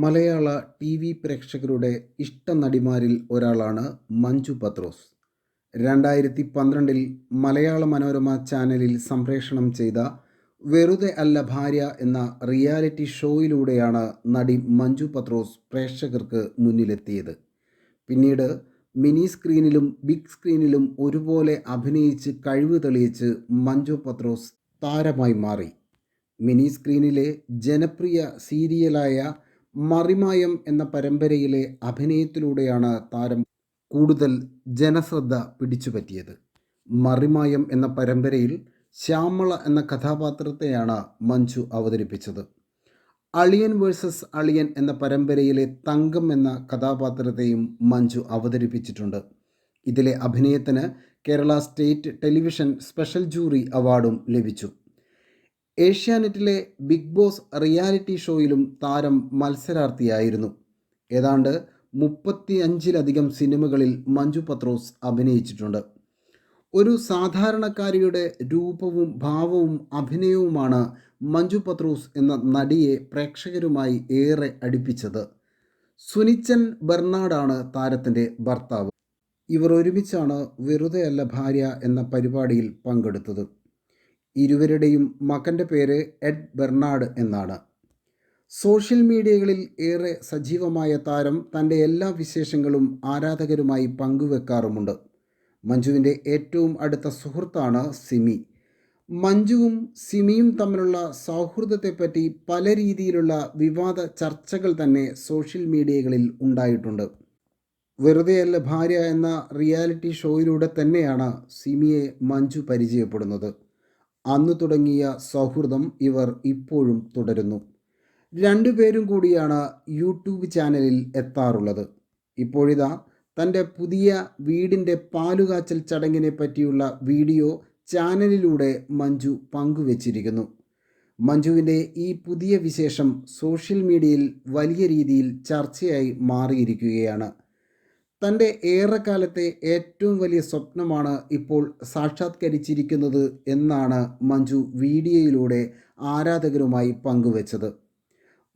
മലയാള T V പ്രേക്ഷകരുടെ ഇഷ്ട നടിമാരിൽ ഒരാളാണ് മഞ്ജു പത്രോസ്. രണ്ടായിരത്തി പന്ത്രണ്ടിൽ മലയാള മനോരമ ചാനലിൽ സംപ്രേഷണം ചെയ്ത വെറുതെ അല്ല ഭാര്യ എന്ന റിയാലിറ്റി ഷോയിലൂടെയാണ് നടി മഞ്ജു പത്രോസ് പ്രേക്ഷകർക്ക് മുന്നിലെത്തിയത്. പിന്നീട് മിനി സ്ക്രീനിലും ബിഗ് സ്ക്രീനിലും ഒരുപോലെ അഭിനയിച്ച് കഴിവ് തെളിയിച്ച് മഞ്ജു പത്രോസ് താരമായി മാറി. മിനി സ്ക്രീനിലെ ജനപ്രിയ സീരിയലായ മറിമായം എന്ന പരമ്പരയിലെ അഭിനയത്തിലൂടെയാണ് താരം കൂടുതൽ ജനശ്രദ്ധ പിടിച്ചുപറ്റിയത്. മറിമായം എന്ന പരമ്പരയിൽ ശ്യാമള എന്ന കഥാപാത്രത്തെയാണ് മഞ്ജു അവതരിപ്പിച്ചത്. അളിയൻ വേഴ്സസ് അളിയൻ എന്ന പരമ്പരയിലെ തങ്കം എന്ന കഥാപാത്രത്തെയും മഞ്ജു അവതരിപ്പിച്ചിട്ടുണ്ട്. ഇതിലെ അഭിനയത്തിന് Kerala state television special jury അവാർഡും ലഭിച്ചു. ഏഷ്യാനെറ്റിലെ ബിഗ് ബോസ് റിയാലിറ്റി ഷോയിലും താരം മത്സരാർത്ഥിയായിരുന്നു. ഏതാണ്ട് മുപ്പത്തി അഞ്ചിലധികം സിനിമകളിൽ മഞ്ജു പത്രോസ് അഭിനയിച്ചിട്ടുണ്ട്. ഒരു സാധാരണക്കാരിയുടെ രൂപവും ഭാവവും അഭിനയവുമാണ് മഞ്ജു പത്രോസ് എന്ന നടിയെ പ്രേക്ഷകരുമായി ഏറെ അടുപ്പിച്ചത്. സുനിച്ചൻ ബെർണാഡാണ് താരത്തിന്റെ ഭർത്താവ്. ഇവർ ഒരുമിച്ചാണ് വെറുതെയല്ല ഭാര്യ എന്ന പരിപാടിയിൽ പങ്കെടുത്തത്. ഇരുവരുടെയും മകന്റെ പേര് എഡ് ബെർണാഡ് എന്നാണ്. സോഷ്യൽ മീഡിയകളിൽ ഏറെ സജീവമായ താരം തന്റെ എല്ലാ വിശേഷങ്ങളും ആരാധകരുമായി പങ്കുവെക്കാറുമുണ്ട്. മഞ്ജുവിന്റെ ഏറ്റവും അടുത്ത സുഹൃത്താണ് സിമി. മഞ്ജുവും സിമിയും തമ്മിലുള്ള സൗഹൃദത്തെപ്പറ്റി പല രീതിയിലുള്ള വിവാദ ചർച്ചകൾ തന്നെ സോഷ്യൽ മീഡിയകളിൽ ഉണ്ടായിട്ടുണ്ട്. വെറുതെയല്ല ഭാര്യ എന്ന റിയാലിറ്റി ഷോയിലൂടെ തന്നെയാണ് സിമിയെ മഞ്ജു പരിചയപ്പെടുന്നത്. അന്ന് തുടങ്ങിയ സൗഹൃദം ഇവർ ഇപ്പോഴും തുടരുന്നു. രണ്ടുപേരും കൂടിയാണ് യൂട്യൂബ് ചാനലിൽ എത്താറുള്ളത്. ഇപ്പോഴിതാ തന്റെ പുതിയ വീടിന്റെ പാലുകാച്ചൽ ചടങ്ങിനെ പറ്റിയുള്ള വീഡിയോ ചാനലിലൂടെ മഞ്ജു പങ്കുവച്ചിരിക്കുന്നു. മഞ്ജുവിന്റെ ഈ പുതിയ വിശേഷം സോഷ്യൽ മീഡിയയിൽ വലിയ രീതിയിൽ ചർച്ചയായി മാറിയിരിക്കുകയാണ്. തന്റെ ഏറെക്കാലത്തെ ഏറ്റവും വലിയ സ്വപ്നമാണ് ഇപ്പോൾ സാക്ഷാത്കരിച്ചിരിക്കുന്നത് എന്നാണ് മഞ്ജു വീഡിയോയിലൂടെ ആരാധകരുമായി പങ്കുവച്ചത്.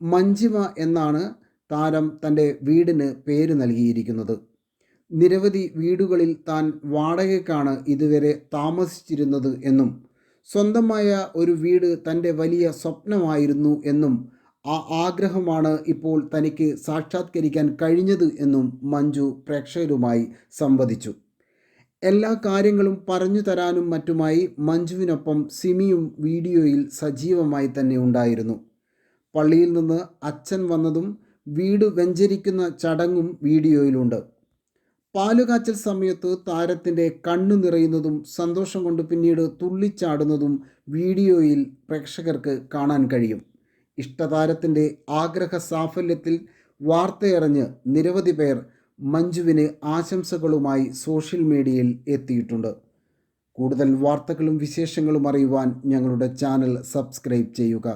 മഞ്ജിമ എന്നാണ് താരം തന്റെ വീടിന് പേര് നൽകിയിരിക്കുന്നത്. നിരവധി വീടുകളിൽ താൻ വാടകയ്ക്കാണ് ഇതുവരെ താമസിച്ചിരുന്നത് എന്നും സ്വന്തമായ ഒരു വീട് തന്റെ വലിയ സ്വപ്നമായിരുന്നു എന്നും ആ ആഗ്രഹമാണ് ഇപ്പോൾ തനിക്ക് സാക്ഷാത്കരിക്കാൻ കഴിഞ്ഞത് എന്നും മഞ്ജു പ്രേക്ഷകരുമായി സംവദിച്ചു. എല്ലാ കാര്യങ്ങളും പറഞ്ഞു തരാനും മറ്റുമായി മഞ്ജുവിനൊപ്പം സിമിയും വീഡിയോയിൽ സജീവമായി തന്നെ ഉണ്ടായിരുന്നു. പള്ളിയിൽ നിന്ന് അച്ഛൻ വന്നതും വീട് വെഞ്ചരിക്കുന്ന ചടങ്ങും വീഡിയോയിലുണ്ട്. പാലുകാച്ചൽ സമയത്ത് താരത്തിന്റെ കണ്ണു നിറയുന്നതും സന്തോഷം കൊണ്ട് പിന്നീട് തുള്ളിച്ചാടുന്നതും വീഡിയോയിൽ പ്രേക്ഷകർക്ക് കാണാൻ കഴിയും. ഇഷ്ടതാരത്തിന്റെ ആഗ്രഹ സാഫല്യത്തിൽ വാർത്തയറിഞ്ഞ് നിരവധി പേർ മഞ്ജുവിന് ആശംസകളുമായി സോഷ്യൽ മീഡിയയിൽ എത്തിയിട്ടുണ്ട്. കൂടുതൽ വാർത്തകളും വിശേഷങ്ങളും അറിയുവാൻ ഞങ്ങളുടെ ചാനൽ സബ്സ്ക്രൈബ് ചെയ്യുക.